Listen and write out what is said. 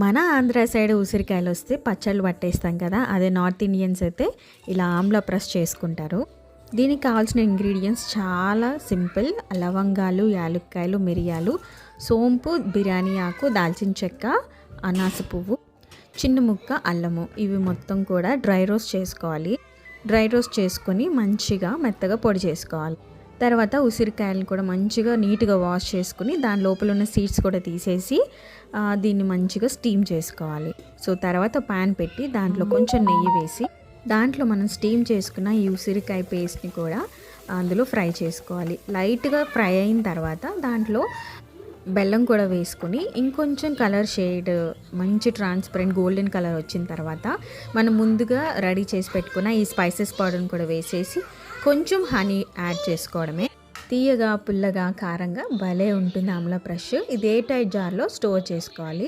మన ఆంధ్ర సైడ్ ఉసిరికాయలు వస్తే పచ్చళ్ళు పట్టేస్తాం కదా అదే నార్త్ ఇండియన్స్ అయితే ఇలా ఆమ్లా ప్రెస్ చేసుకుంటారు. దీనికి కావాల్సిన ఇంగ్రీడియంట్స్ చాలా సింపుల్. లవంగాలు యాలుక్కాయలు మిరియాలు సోంపు బిర్యానీ ఆకు దాల్చిన చెక్క అనాస పువ్వు చిన్న ముక్క అల్లము. ఇవి మొత్తం కూడా డ్రై రోస్ట్ చేసుకోవాలి. డ్రై రోస్ట్ చేసుకొని మంచిగా మెత్తగా పొడి చేసుకోవాలి. తర్వాత ఉసిరికాయలను కూడా మంచిగా నీట్గా వాష్ చేసుకుని దాని లోపల ఉన్న సీడ్స్ కూడా తీసేసి దీన్ని మంచిగా స్టీమ్ చేసుకోవాలి. సో తర్వాత పాన్ పెట్టి దాంట్లో కొంచెం నెయ్యి వేసి దాంట్లో మనం స్టీమ్ చేసుకున్న ఈ ఉసిరికాయ పేస్ట్ని కూడా అందులో ఫ్రై చేసుకోవాలి. లైట్గా ఫ్రై అయిన తర్వాత దాంట్లో బెల్లం కూడా వేసుకుని ఇంకొంచెం కలర్ షేడ్ మంచి ట్రాన్స్పరెంట్ గోల్డెన్ కలర్ వచ్చిన తర్వాత మనం ముందుగా రెడీ చేసి పెట్టుకున్న ఈ స్పైసెస్ పౌడర్ని కూడా వేసేసి కొంచెం హనీ యాడ్ చేసుకోవడమే. తీయగా పుల్లగా కారంగా భలే ఉంటుంది ఆమ్ల బ్రష్ ఇది ఏ టైట్ జార్లో స్టోర్ చేసుకోవాలి.